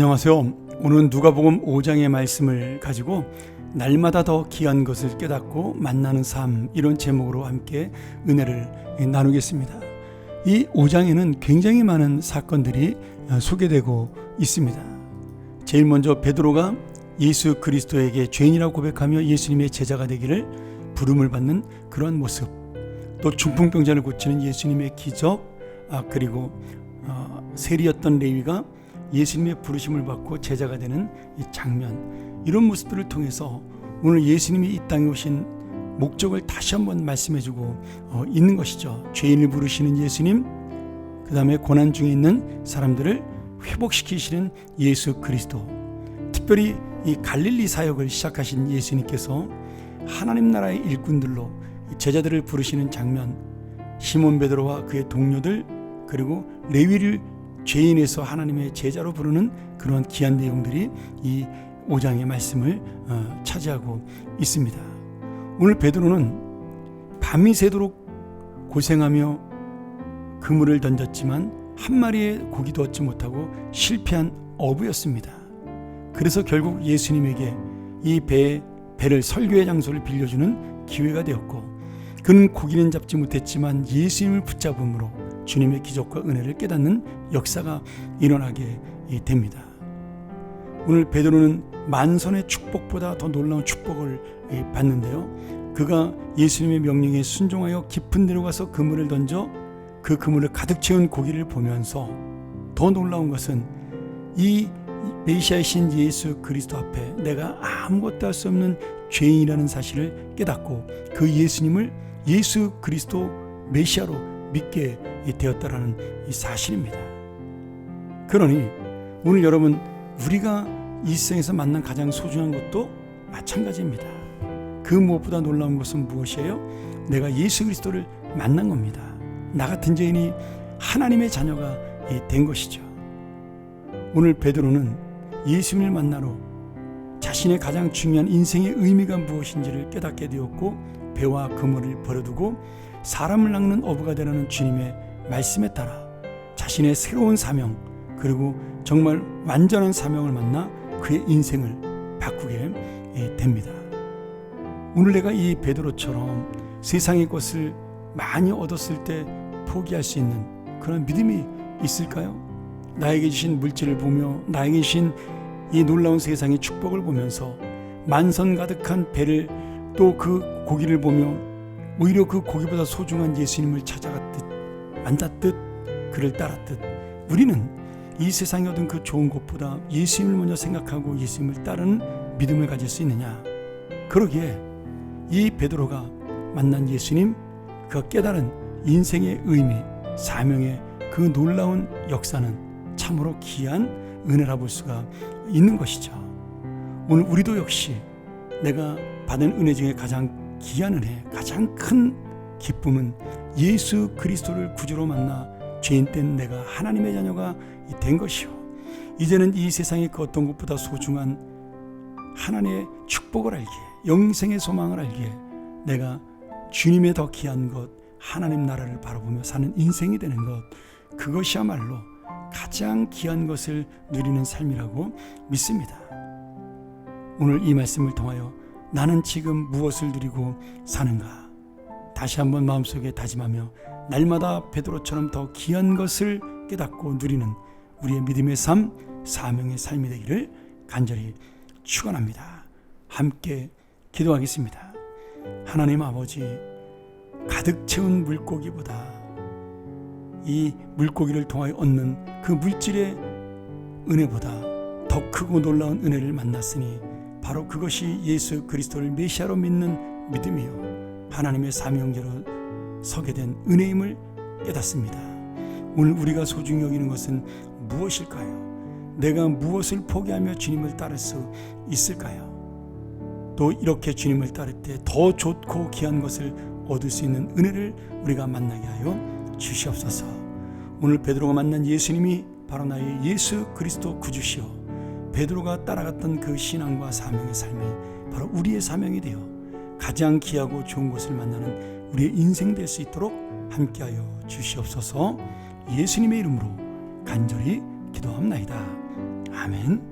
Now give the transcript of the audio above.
안녕하세요. 오늘은 누가복음 5장의 말씀을 가지고 날마다 더 귀한 것을 깨닫고 만나는 삶 이런 제목으로 함께 은혜를 나누겠습니다. 이 5장에는 굉장히 많은 사건들이 소개되고 있습니다. 제일 먼저 베드로가 예수 그리스도에게 죄인이라고 고백하며 예수님의 제자가 되기를 부름을 받는 그런 모습. 또 중풍병자를 고치는 예수님의 기적, 아 그리고 어, 세리였던 레위가 예수님의 부르심을 받고 제자가 되는 이 장면 이런 모습들을 통해서 오늘 예수님이 이 땅에 오신 목적을 다시 한번 말씀해주고 어, 있는 것이죠. 죄인을 부르시는 예수님, 그 다음에 고난 중에 있는 사람들을 회복시키시는 예수 그리스도. 특별히 이 갈릴리 사역을 시작하신 예수님께서 하나님 나라의 일꾼들로 제자들을 부르시는 장면, 시몬 베드로와 그의 동료들 그리고 레위를 죄인에서 하나님의 제자로 부르는 그런 귀한 내용들이 이 5장의 말씀을 어, 차지하고 있습니다. 오늘 베드로는 밤이 새도록 고생하며 그물을 던졌지만 한 마리의 고기도 얻지 못하고 실패한 어부였습니다. 그래서 결국 예수님에게 이 배, 배를 설교의 장소를 빌려주는 기회가 되었고 그는 고기는 잡지 못했지만 예수님을 붙잡음으로 주님의 기적과 은혜를 깨닫는 역사가 일어나게 됩니다. 오늘 베드로는 만선의 축복보다 더 놀라운 축복을 받는데요. 그가 예수님의 명령에 순종하여 깊은 데로 가서 그물을 던져 그 그물을 가득 채운 고기를 보면서 더 놀라운 것은 이 메시아이신 예수 그리스도 앞에 내가 아무것도 할 수 없는 죄인이라는 사실을 깨닫고 그 예수님을 예수 그리스도 메시아로 믿게 되었다라는 이 사실입니다. 그러니 오늘 여러분 우리가 이 세상에서 만난 가장 소중한 것도 마찬가지입니다. 그 무엇보다 놀라운 것은 무엇이에요? 내가 예수 그리스도를 만난 겁니다. 나 같은 죄인이 하나님의 자녀가 된 것이죠. 오늘 베드로는 예수님을 만나러 자신의 가장 중요한 인생의 의미가 무엇인지를 깨닫게 되었고 배와 그물을 버려두고 사람을 낚는 어부가 되라는 주님의 말씀에 따라 자신의 새로운 사명 그리고 정말 완전한 사명을 만나 그의 인생을 바꾸게 됩니다. 오늘 내가 이 베드로처럼 세상의 것을 많이 얻었을 때 포기할 수 있는 그런 믿음이 있을까요? 나에게 주신 물질을 보며 나에게 주신 이 놀라운 세상의 축복을 보면서 만선 가득한 배를 또 그 고기를 보며 오히려 그 고기보다 소중한 예수님을 찾아갔듯 만났듯 그를 따랐듯 우리는 이 세상에 얻은 그 좋은 것보다 예수님을 먼저 생각하고 예수님을 따르는 믿음을 가질 수 있느냐? 그러기에 이 베드로가 만난 예수님 그가 깨달은 인생의 의미 사명의 그 놀라운 역사는 참으로 귀한 은혜라 볼 수가 있는 것이죠 오늘 우리도 역시 내가 받은 은혜 중에 가장 귀한 은혜 가장 큰 기쁨은 예수 그리스도를 구주로 만나 죄인 된 내가 하나님의 자녀가 된 것이요. 이제는 이 세상의 그 어떤 것보다 소중한 하나님의 축복을 알기에 영생의 소망을 알기에 내가 주님의 더 귀한 것 하나님 나라를 바라보며 사는 인생이 되는 것 그것이야말로 가장 귀한 것을 누리는 삶이라고 믿습니다. 오늘 이 말씀을 통하여 나는 지금 무엇을 누리고 사는가 다시 한번 마음속에 다짐하며 날마다 베드로처럼 더 귀한 것을 깨닫고 누리는 우리의 믿음의 삶, 사명의 삶이 되기를 간절히 축원합니다. 함께 기도하겠습니다. 하나님 아버지 가득 채운 물고기보다 이 물고기를 통하여 얻는 그 물질의 은혜보다 더 크고 놀라운 은혜를 만났으니 바로 그것이 예수 그리스도를 메시아로 믿는 믿음이요 하나님의 사명자로 서게 된 은혜임을 깨닫습니다. 오늘 우리가 소중히 여기는 것은 무엇일까요? 내가 무엇을 포기하며 주님을 따를 수 있을까요? 또 이렇게 주님을 따를 때 더 좋고 귀한 것을 얻을 수 있는 은혜를 우리가 만나게 하여 주시옵소서. 오늘 베드로가 만난 예수님이 바로 나의 예수 그리스도 구주시오. 베드로가 따라갔던 그 신앙과 사명의 삶이 바로 우리의 사명이 되어 가장 귀하고 좋은 것을 만나는 우리의 인생 될 수 있도록 함께하여 주시옵소서. 예수님의 이름으로 간절히 기도합나이다. 아멘.